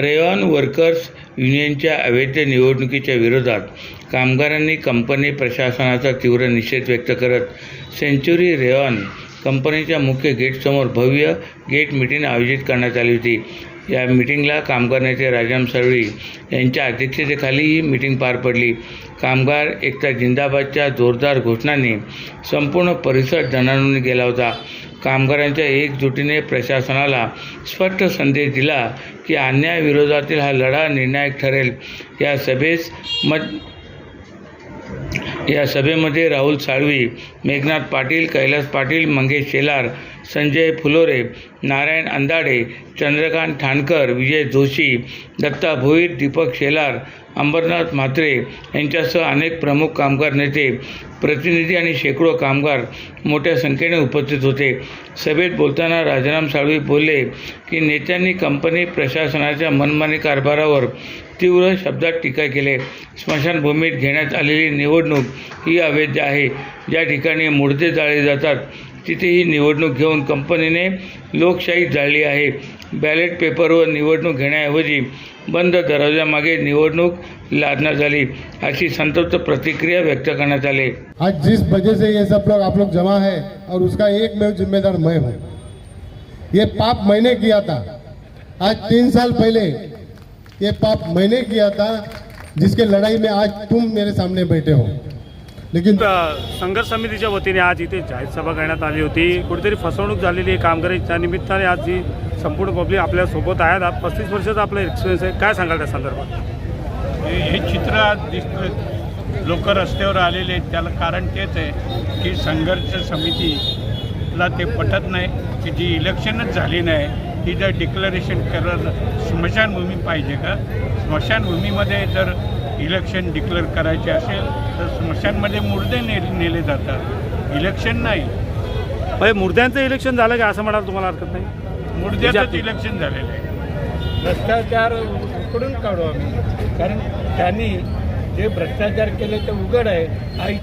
Rayon workers युनियनच्या अवैध निवडणुकीच्या विरोधात कामगारांनी कंपनी प्रशासनाचा तीव्र निषेध व्यक्त करत सेंच्युरी रेयॉन कंपनीच्या मुख्य गेटसमोर भव्य गेट मिटिंग आयोजित करण्यात आली होती. या मिटिंगला कामगार नेते राजाम साळवी यांच्या अध्यक्षतेखाली ही मिटिंग पार पडली. कामगार एकता जिंदाबादच्या जोरदार घोषणांनी संपूर्ण परिसर जणांनी गेला होता. कामगारांच्या एकजुटीने प्रशासनाला स्पष्ट संदेश दिला की अन्यायाविरोधातील हा लढा निर्णायक ठरेल. या सभेस मत या सभेमध्ये राहुल साळवी मेघनाथ पाटील कैलास पाटील मंगेश शेलार संजय फुलोरे नारायण अंदाडे चंद्रकांत ठाणकर विजय जोशी दत्ता भोईर दीपक शेलार अंबरनाथ म्हात्रे यांच्यासह अनेक प्रमुख कामगार नेते प्रतिनिधी आणि शेकडो कामगार मोठ्या संख्येने उपस्थित होते. सभेत बोलताना राजाराम साळवी बोलले की नेत्यांनी कंपनी प्रशासनाच्या मनमानी कारभारावर तीव्र शब्दात टीका केली. स्मशानभूमीत घेण्यात आलेली निवडणूक ही अवैध आहे. ज्या ठिकाणी मुडदे जाळले जातात तिथे ही निवडणूक घेऊन कंपनीने लोकशाही जाळली आहे. बॅलेट पेपरवर निवडणूक घेण्याऐवजी बंद दरवाजामागे निवडणूक लादण्यात आली अशी संतप्त प्रतिक्रिया व्यक्त करण्यात आली. आज जिस वजह से ये सब लोग आप लोग जमा है और उसका एकमेव जिम्मेदार मैं हूँ। ये पाप मैंने किया था। आज तीन साल पहले ये पाप मैंने किया था जिसके लड़ाई में आज तुम मेरे सामने बैठे हो। लेकिन संघर्ष समितीच्या वतीने आज इथे जाहीर सभा करण्यात आली होती. कुठेतरी फसवणूक झालेली आहे कामगारांच्या निमित्ताने आज ही संपूर्ण पब्लिक आपल्यासोबत आहेत. आज पस्तीस वर्षाचा आपला एक्सपिरियन्स आहे. काय सांगाल त्या संदर्भात? हे हे चित्र आज दिसतं. लोक रस्त्यावर आलेले आहेत. त्याला कारण तेच आहे की संघर्ष समितीला ते पटत नाही की जी इलेक्शनच झाली नाही ती जर डिक्लरेशन करत स्मशानभूमी पाहिजे का? स्मशानभूमीमध्ये जर इलेक्शन डिक्लेअर करायचे असेल तर स्मशानमध्ये मुर्दे ने नेले जातात. इलेक्शन नाही. म्हणजे मुर्द्यांचं इलेक्शन झालं का असं म्हणाल तुम्हाला हरकत नाही? मुर्द्याचंच इलेक्शन झालेलं आहे. भ्रष्टाचार उकडून काढू आम्ही. कारण त्यांनी जे भ्रष्टाचार केले ते उघड आहे. आई